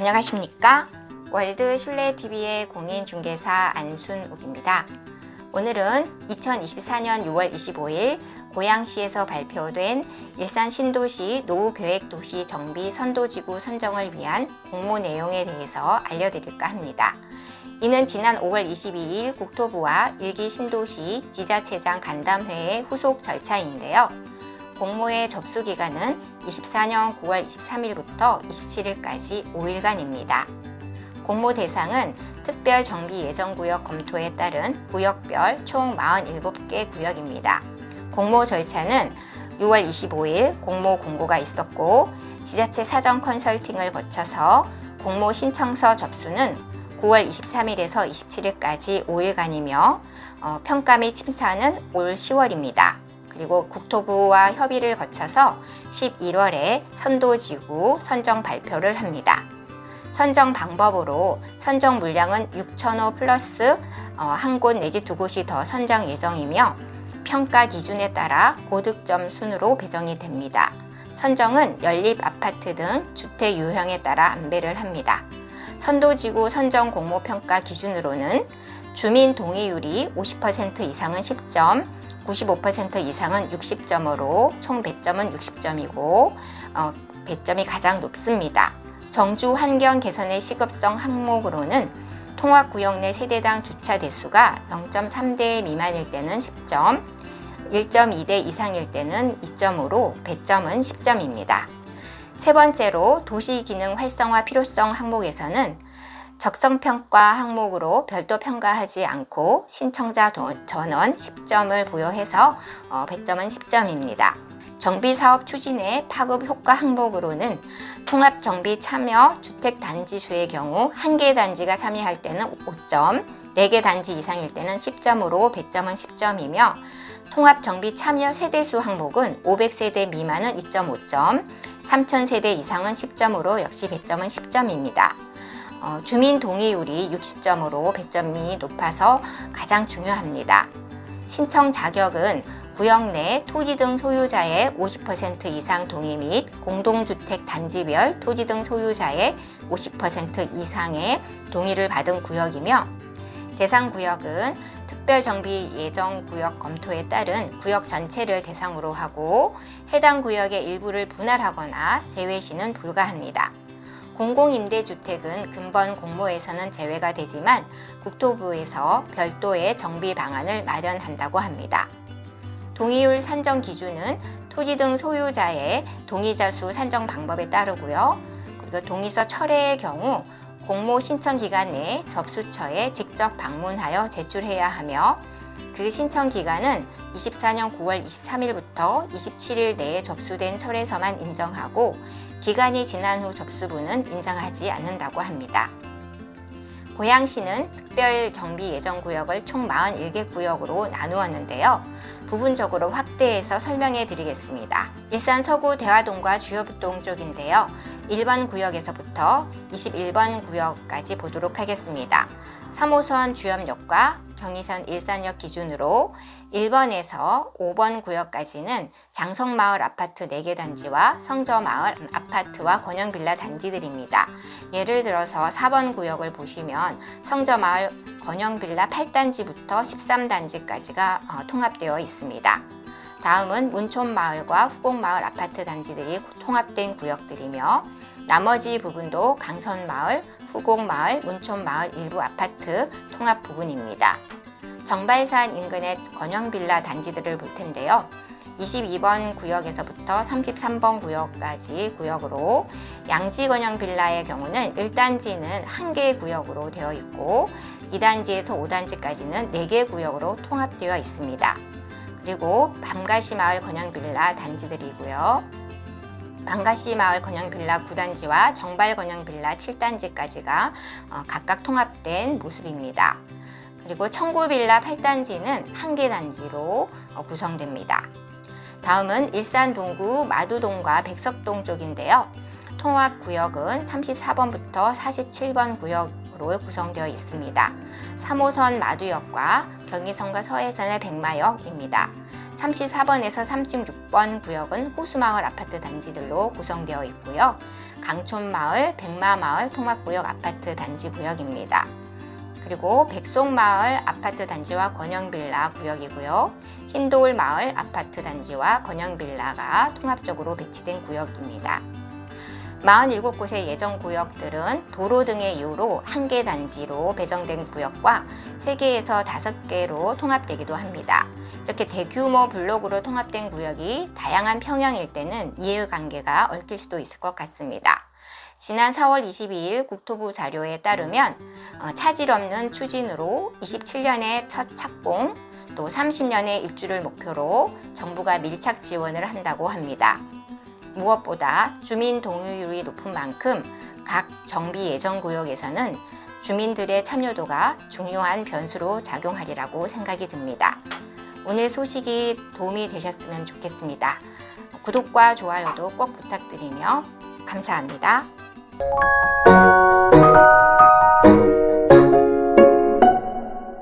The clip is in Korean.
안녕하십니까? 월드 슐레 TV의 공인 중개사 안순옥입니다. 오늘은 2024년 6월 25일 고양시에서 발표된 일산 신도시 노후계획도시 정비 선도지구 선정을 위한 공모 내용에 대해서 알려드릴까 합니다. 이는 지난 5월 22일 국토부와 일기 신도시 지자체장 간담회의 후속 절차인데요. 공모의 접수 기간은 24년 9월 23일부터 27일까지 5일간입니다. 공모 대상은 특별 정비 예정 구역 검토에 따른 구역별 총 47개 구역입니다. 공모 절차는 6월 25일 공모 공고가 있었고 지자체 사전 컨설팅을 거쳐서 공모 신청서 접수는 9월 23일에서 27일까지 5일간이며 어, 평가 및 심사는 올 10월입니다. 그리고 국토부와 협의를 거쳐서 11월에 선도지구 선정 발표를 합니다. 선정 방법으로 선정 물량은 6,000호 플러스 어, 한곳 내지 두 곳이 더 선정 예정이며 평가 기준에 따라 고득점 순으로 배정이 됩니다. 선정은 연립 아파트 등 주택 유형에 따라 안배를 합니다. 선도지구 선정 공모 평가 기준으로는 주민 동의율이 50% 이상은 10점, 95% 이상은 60점으로 총 배점은 60점이고 어, 배점이 가장 높습니다. 정주 환경 개선의 시급성 항목으로는 통합 구역 내 세대당 주차 대수가 0.3대 미만일 때는 10점, 1.2대 이상일 때는 2점으로 배점은 10점입니다. 세 번째로 도시 기능 활성화 필요성 항목에서는 적성평가 항목으로 별도 평가하지 않고 신청자 전원 10점을 부여해서 어, 배점은 10점입니다. 정비사업 추진의 파급 효과 항목으로는 통합 정비 참여 주택 단지 수의 경우 한 개 단지가 참여할 때는 5점, 네개 단지 이상일 때는 10점으로 배점은 10점이며 통합 정비 참여 세대수 항목은 500세대 미만은 2.5점, 3000세대 이상은 10점으로 역시 배점은 10점입니다. 어, 주민 동의율이 60점으로 배점이 높아서 가장 중요합니다. 신청 자격은 구역 내 토지 등 소유자의 50% 이상 동의 및 공동주택 단지별 토지 등 소유자의 50% 이상의 동의를 받은 구역이며 대상 구역은 특별 정비 예정 구역 검토에 따른 구역 전체를 대상으로 하고 해당 구역의 일부를 분할하거나 제외 시는 불가합니다. 공공임대주택은 근본 공모에서는 제외가 되지만 국토부에서 별도의 정비 방안을 마련한다고 합니다. 동의율 산정 기준은 토지 등 소유자의 동의자 수 산정 방법에 따르고요. 그리고 동의서 철회의 경우 공모 신청 기간 내에 접수처에 직접 방문하여 제출해야 하며 그 신청 기간은 24년 9월 23일부터 27일 내에 접수된 철회서만 인정하고 기간이 지난 후 접수분은 인정하지 않는다고 합니다. 고양시는 특별 정비 예정 구역을 총 41개 구역으로 나누었는데요. 부분적으로 확대해서 설명해 드리겠습니다. 일산 서구 대화동과 주요동 쪽인데요. 1번 구역에서부터 21번 구역까지 보도록 하겠습니다. 3호선 주염역과 경의선 일산역 기준으로 1번에서 5번 구역까지는 장성마을 아파트 4개 단지와 성저마을 아파트와 권영빌라 단지들입니다. 예를 들어서 4번 구역을 보시면 성저마을 권영빌라 8단지부터 13단지까지가 어, 통합되어 있습니다. 다음은 문촌마을과 후곡마을 아파트 단지들이 통합된 구역들이며 나머지 부분도 강선마을, 후곡마을, 문촌마을 일부 아파트 통합 부분입니다. 정발산 인근의 권영빌라 단지들을 볼 텐데요. 22번 구역에서부터 33번 구역까지 구역으로 양지건영 빌라의 경우는 1단지는 한 개의 구역으로 되어 있고 2단지에서 5단지까지는 4개 구역으로 통합되어 있습니다. 그리고 밤가시 마을 건영 빌라 단지들이고요. 방가시 마을 건영 빌라 9단지와 정발 건영 빌라 7단지까지가 어, 각각 통합된 모습입니다. 그리고 청구 빌라 8단지는 한 개 단지로 어, 구성됩니다. 다음은 일산 동구 마두동과 백석동 쪽인데요. 통합 구역은 34번부터 47번 구역으로 구성되어 있습니다. 3호선 마두역과 경의선과 서해선의 백마역입니다. 34번에서 36번 구역은 호수마을 아파트 단지들로 구성되어 있고요. 강촌마을, 백마마을 통합구역 아파트 단지 구역입니다. 그리고 백송마을 아파트 단지와 권영빌라 구역이고요. 흰도울 마을 아파트 단지와 권영빌라가 통합적으로 배치된 구역입니다. 47곳의 예정 구역들은 도로 등의 이유로 한 개 단지로 배정된 구역과 3개에서 5개로 통합되기도 합니다. 이렇게 대규모 블록으로 통합된 구역이 다양한 평형일 때는 이해관계가 얽힐 수도 있을 것 같습니다. 지난 4월 22일 국토부 자료에 따르면 어, 차질 없는 추진으로 27년에 첫 착공, 또 30년의 입주를 목표로 정부가 밀착 지원을 한다고 합니다. 무엇보다 주민 동의율이 높은 만큼 각 정비 예정 구역에서는 주민들의 참여도가 중요한 변수로 작용하리라고 생각이 듭니다. 오늘 소식이 도움이 되셨으면 좋겠습니다. 구독과 좋아요도 꼭 부탁드리며 감사합니다.